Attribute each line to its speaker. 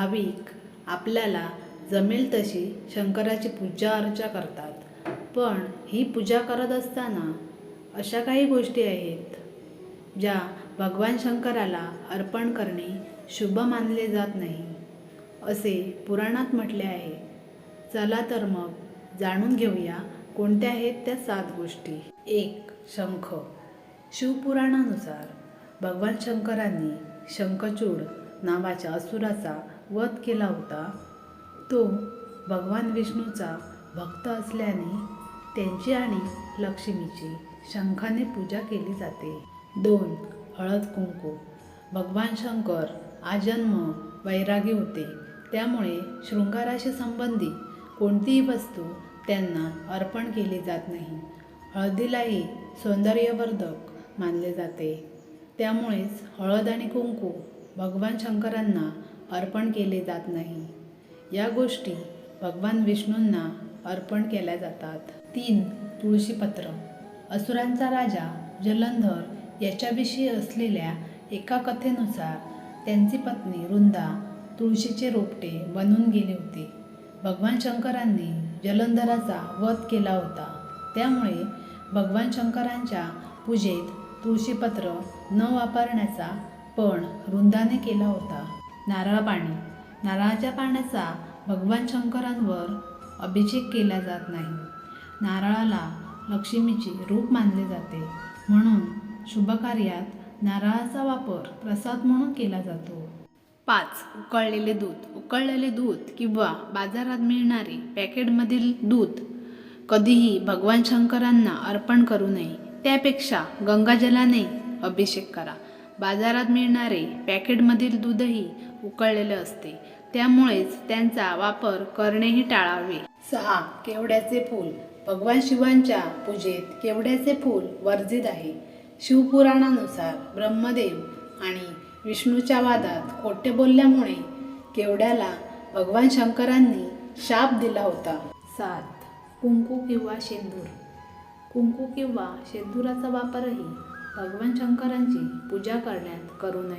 Speaker 1: भाविक आपल्याला जमेल तशी शंकराची पूजा अर्चा करतात. पण ही पूजा करत असताना अशा काही गोष्टी आहेत ज्या भगवान शंकराला अर्पण करणे शुभ मानले जात नाही असे पुराणात म्हटले आहे. चला तर मग जाणून घेऊया कोणत्या आहेत त्या सात गोष्टी. एक शंख. शिवपुराणानुसार भगवान शंकरांनी शंखचूड नावाच्या असुराचा वध केला होता तो भगवान विष्णूचा भक्त असल्याने त्यांची आणि लक्ष्मीची शंखाने पूजा केली जाते. दोन हळद कुंकू. भगवान शंकर आजन्म वैरागी होते. त्यामुळे शृंगाराशी संबंधित कोणतीही वस्तू त्यांना अर्पण केली जात नाही. हळदीलाही सौंदर्यवर्धक मानले जाते. त्यामुळेच हळद आणि कुंकू भगवान शंकरांना अर्पण केले जात नाही. या गोष्टी भगवान विष्णूंना अर्पण केल्या जातात. तीन तुळशीपत्र असुरांचा राजा जलंधर याच्याविषयी असलेल्या एका कथेनुसार त्यांची पत्नी वृंदा तुळशीचे रोपटे बनून गेली होती. भगवान शंकरांनी जलंधराचा वध केला होता. त्यामुळे भगवान शंकरांच्या पूजेत तुळशीपत्र न वापरण्याचा पण वृंदाने केला होता. नारळ पाणी. नारळाच्या पाण्याचा भगवान शंकरांवर अभिषेक केला जात नाही. नारळाला लक्ष्मीचे रूप मानले जाते. म्हणून शुभकार्यात नारळाचा वापर प्रसाद म्हणून केला जातो. पाच. उकळलेले दूध. उकळलेले दूध किंवा बाजारात मिळणारे पॅकेटमधील दूध कधीही भगवान शंकरांना अर्पण करू नये. त्यापेक्षा गंगाजलाने अभिषेक करा. बाजारात मिळणारे पॅकेटमधील दूधही उकळलेले असते. त्यामुळेच त्यांचा वापर करणेही टाळावे. सहा. केवड्याचे फूल? भगवान शिवांच्या पूजेत केवड्याचे फूल वर्जित आहे? शिवपुराणानुसार ब्रह्मदेव आणि विष्णूच्या वादात खोटे बोलल्यामुळे केवड्याला भगवान शंकरांनी शाप दिला होता? सात. कुंकू किंवा शेंदूर? कुंकू किंवा शेंदुराचा वापरही भगवान शंकरांची पूजा करण्यात करू नये.